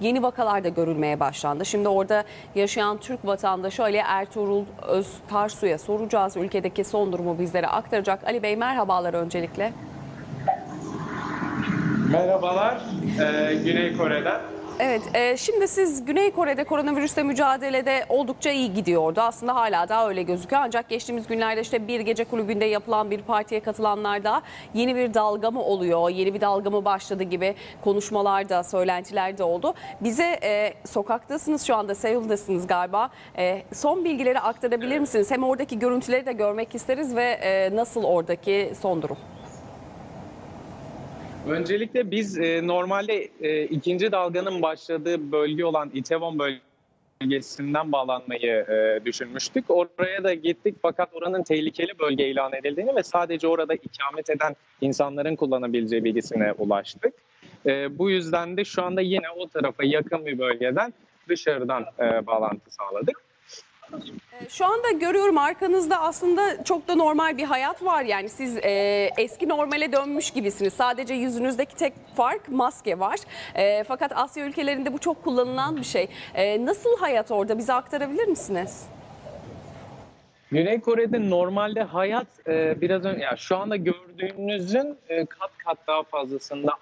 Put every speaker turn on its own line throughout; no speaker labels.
yeni vakalar da görülmeye başlandı. Şimdi orada yaşayan Türk vatandaşı Ali Ertuğrul Öztarsu'ya soracağız. Ülkedeki son durumu bizlere aktaracak. Ali Bey merhabalar öncelikle.
Merhabalar, ee, Güney Kore'den.
Evet, e, şimdi siz Güney Kore'de koronavirüsle mücadelede oldukça iyi gidiyordu. Aslında hala daha öyle gözüküyor. Ancak geçtiğimiz günlerde işte bir gece kulübünde yapılan bir partiye katılanlarda yeni bir dalga mı oluyor, yeni bir dalga mı başladı gibi konuşmalar da, söylentiler de oldu. Bize e, sokaktasınız şu anda, Seul'dasınız galiba. E, son bilgileri aktarabilir misiniz? Hem oradaki görüntüleri de görmek isteriz ve e, nasıl oradaki son durum?
Öncelikle biz e, normalde e, ikinci dalganın başladığı bölge olan Itaewon bölgesinden bağlanmayı e, düşünmüştük. Oraya da gittik fakat oranın tehlikeli bölge ilan edildiğini ve sadece orada ikamet eden insanların kullanabileceği bilgisine ulaştık. E, bu yüzden de şu anda yine o tarafa yakın bir bölgeden dışarıdan e, bağlantı sağladık.
E, Şu anda görüyorum arkanızda aslında çok da normal bir hayat var. Yani siz e, eski normale dönmüş gibisiniz. Sadece yüzünüzdeki tek fark maske var. E, fakat Asya ülkelerinde bu çok kullanılan bir şey. E, nasıl hayat orada bize aktarabilir misiniz?
Güney Kore'de normalde hayat e, biraz önce yani şu anda gördüğünüzün e, kat kat daha fazlasında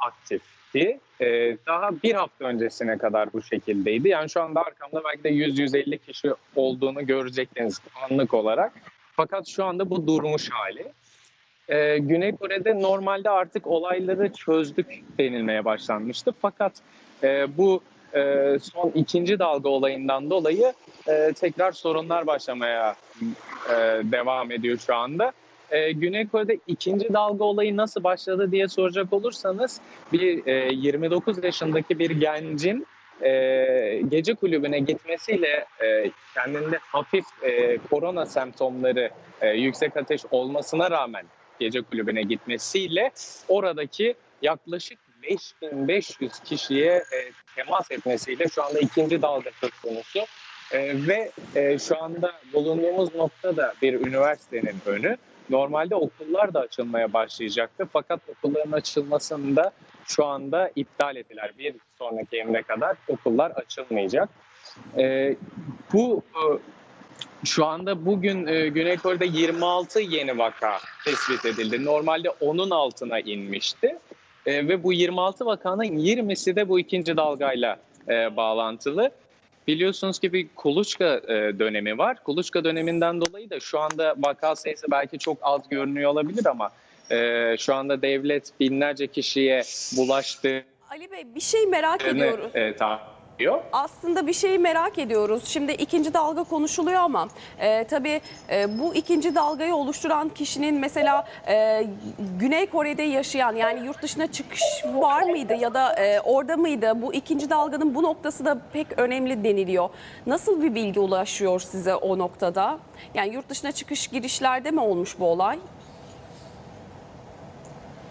aktifti. E, daha bir hafta öncesine kadar bu şekildeydi. Yani şu anda arkamda belki de 100-150 kişi olduğunu görecektiniz anlık olarak. Fakat şu anda bu durmuş hali. E, Güney Kore'de normalde artık olayları çözdük denilmeye başlanmıştı. Fakat e, bu e, son ikinci dalga olayından dolayı e, tekrar sorunlar başlamaya e, devam ediyor şu anda. E, Güney Kore'de ikinci dalga olayı nasıl başladı diye soracak olursanız bir e, 29 yaşındaki bir gencin e, gece kulübüne gitmesiyle e, kendinde hafif e, korona semptomları e, yüksek ateş olmasına rağmen gece kulübüne gitmesiyle oradaki yaklaşık 5500 kişiye e, temas etmesiyle şu anda ikinci dalga söz konusu. E, ve e, şu anda bulunduğumuz nokta da bir üniversitenin önü. Normalde okullar da açılmaya başlayacaktı fakat okulların açılmasını da şu anda iptal ettiler. Bir sonraki emre kadar okullar açılmayacak. E, bu e, şu anda bugün e, Güney Kore'de 26 yeni vaka tespit edildi. Normalde onun altına inmişti. E, ve bu 26 vakanın 20'si de bu ikinci dalgayla e, bağlantılı. Biliyorsunuz ki bir kuluçka e, dönemi var. Kuluçka döneminden dolayı da şu anda vaka sayısı belki çok az görünüyor olabilir ama e, şu anda devlet binlerce kişiye bulaştığını
Ali Bey bir şey merak ediyoruz.
e, tahmin ediyor.
Aslında bir şeyi merak ediyoruz. Şimdi ikinci dalga konuşuluyor ama e, tabii e, bu ikinci dalgayı oluşturan kişinin mesela e, Güney Kore'de yaşayan yani yurt dışına çıkış var mıydı ya da e, orada mıydı? Bu ikinci dalganın bu noktası da pek önemli deniliyor. Nasıl bir bilgi ulaşıyor size o noktada? Yani yurt dışına çıkış girişlerde mi olmuş bu olay?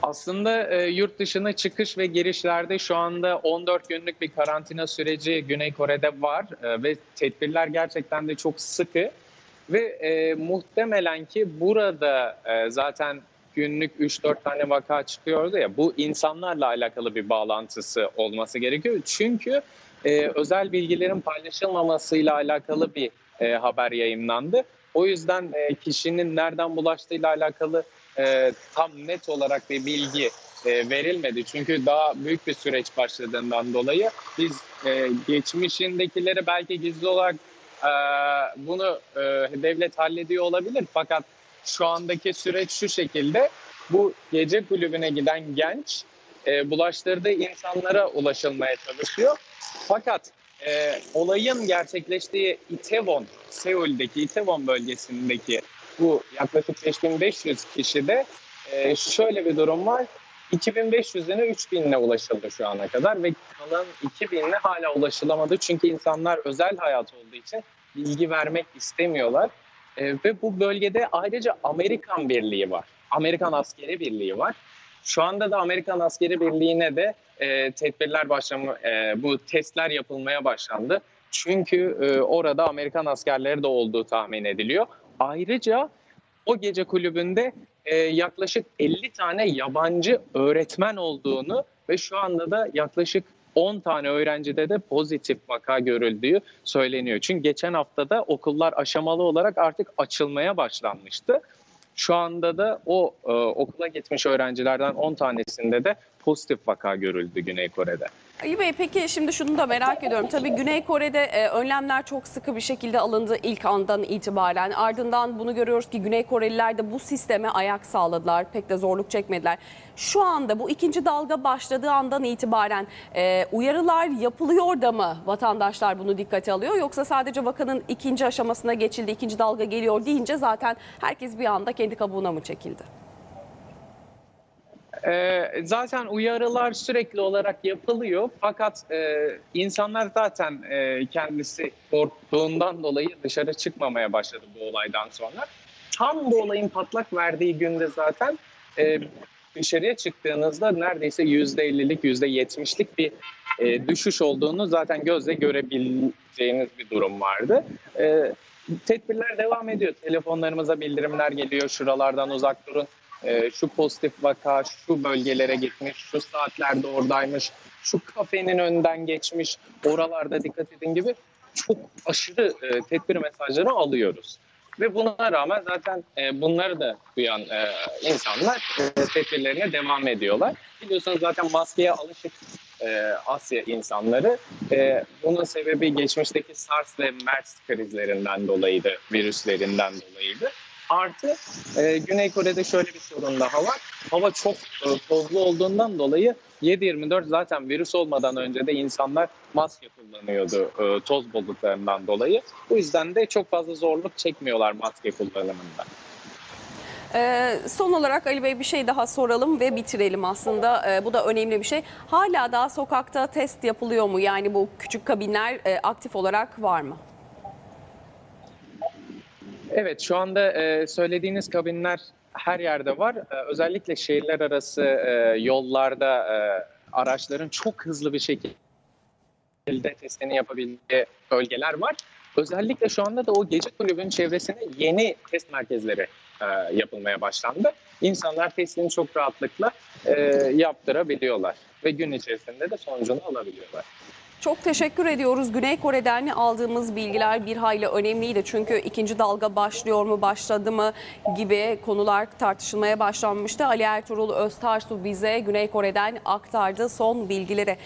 Aslında e, yurt dışına çıkış ve girişlerde şu anda 14 günlük bir karantina süreci Güney Kore'de var E, ve tedbirler gerçekten de çok sıkı ve e, muhtemelen ki burada e, zaten günlük 3-4 tane vaka çıkıyordu ya bu insanlarla alakalı bir bağlantısı olması gerekiyor. Çünkü e, özel bilgilerin paylaşılmamasıyla alakalı bir e, haber yayınlandı. O yüzden e, kişinin nereden bulaştığıyla alakalı e, tam net olarak bir bilgi e, verilmedi. Çünkü daha büyük bir süreç başladığından dolayı biz e, geçmişindekileri belki gizli olarak e, bunu e, devlet hallediyor olabilir. Fakat şu andaki süreç şu şekilde bu gece kulübüne giden genç e, bulaştırdığı insanlara ulaşılmaya çalışıyor. Fakat e, olayın gerçekleştiği Itaewon, Seul'deki Itaewon bölgesindeki bu yaklaşık 5500 kişide e, şöyle bir durum var. 2500'üne 3000'le ulaşıldı şu ana kadar ve kalan 2000'le hala ulaşılamadı. Çünkü insanlar özel hayat olduğu için bilgi vermek istemiyorlar. E, ve bu bölgede ayrıca Amerikan Birliği var. Amerikan Askeri Birliği var. Şu anda da Amerikan Askeri Birliği'ne de e, tedbirler başlama, e, bu testler yapılmaya başlandı. Çünkü e, orada Amerikan askerleri de olduğu tahmin ediliyor. Ayrıca o gece kulübünde e, yaklaşık 50 tane yabancı öğretmen olduğunu ve şu anda da yaklaşık 10 tane öğrencide de pozitif vaka görüldüğü söyleniyor. Çünkü geçen haftada okullar aşamalı olarak artık açılmaya başlanmıştı. Şu anda da o e, okula gitmiş öğrencilerden 10 tanesinde de pozitif vaka görüldü Güney Kore'de.
Ali Bey peki şimdi şunu da merak ediyorum. Tabii Güney Kore'de e, önlemler çok sıkı bir şekilde alındı ilk andan itibaren. Ardından bunu görüyoruz ki Güney Koreliler de bu sisteme ayak sağladılar. Pek de zorluk çekmediler. Şu anda bu ikinci dalga başladığı andan itibaren e, uyarılar yapılıyor da mı vatandaşlar bunu dikkate alıyor? Yoksa sadece vakanın ikinci aşamasına geçildi, ikinci dalga geliyor deyince zaten herkes bir anda kendi kabuğuna mı çekildi?
Ee, zaten uyarılar sürekli olarak yapılıyor fakat e, insanlar zaten e, kendisi korktuğundan dolayı dışarı çıkmamaya başladı bu olaydan sonra. Tam bu olayın patlak verdiği günde zaten e, dışarıya çıktığınızda neredeyse %50'lik %70'lik bir e, düşüş olduğunu zaten gözle görebileceğiniz bir durum vardı. E, tedbirler devam ediyor. Telefonlarımıza bildirimler geliyor. Şuralardan uzak durun. Ee, şu pozitif vaka şu bölgelere gitmiş, şu saatlerde oradaymış, şu kafenin önünden geçmiş, oralarda dikkat edin gibi çok aşırı e, tedbir mesajları alıyoruz. Ve buna rağmen zaten e, bunları da duyan e, insanlar e, tedbirlerine devam ediyorlar. Biliyorsunuz zaten maskeye alışık e, Asya insanları. E, bunun sebebi geçmişteki SARS ve MERS krizlerinden dolayıydı, virüslerinden dolayıydı. Artı e, Güney Kore'de şöyle bir sorun daha var. Hava çok e, tozlu olduğundan dolayı 7-24 zaten virüs olmadan önce de insanlar maske kullanıyordu e, toz bulutlarından dolayı. Bu yüzden de çok fazla zorluk çekmiyorlar maske kullanımında.
Ee, son olarak Ali Bey bir şey daha soralım ve bitirelim aslında. Ee, bu da önemli bir şey. Hala daha sokakta test yapılıyor mu? Yani bu küçük kabinler e, aktif olarak var mı?
Evet şu anda e, söylediğiniz kabinler her yerde var. E, özellikle şehirler arası e, yollarda araçların çok hızlı bir şekilde testini yapabildiği bölgeler var. Özellikle şu anda da o gece kulübün çevresine yeni test merkezleri yapılmaya başlandı. İnsanlar testini çok rahatlıkla e, yaptırabiliyorlar ve gün içerisinde de sonucunu alabiliyorlar.
Çok teşekkür ediyoruz. Güney Kore'den aldığımız bilgiler bir hayli önemliydi. Çünkü ikinci dalga başlıyor mu, başladı mı gibi konular tartışılmaya başlanmıştı. Ali Ertuğrul Öztarsu bize Güney Kore'den aktardı son bilgileri.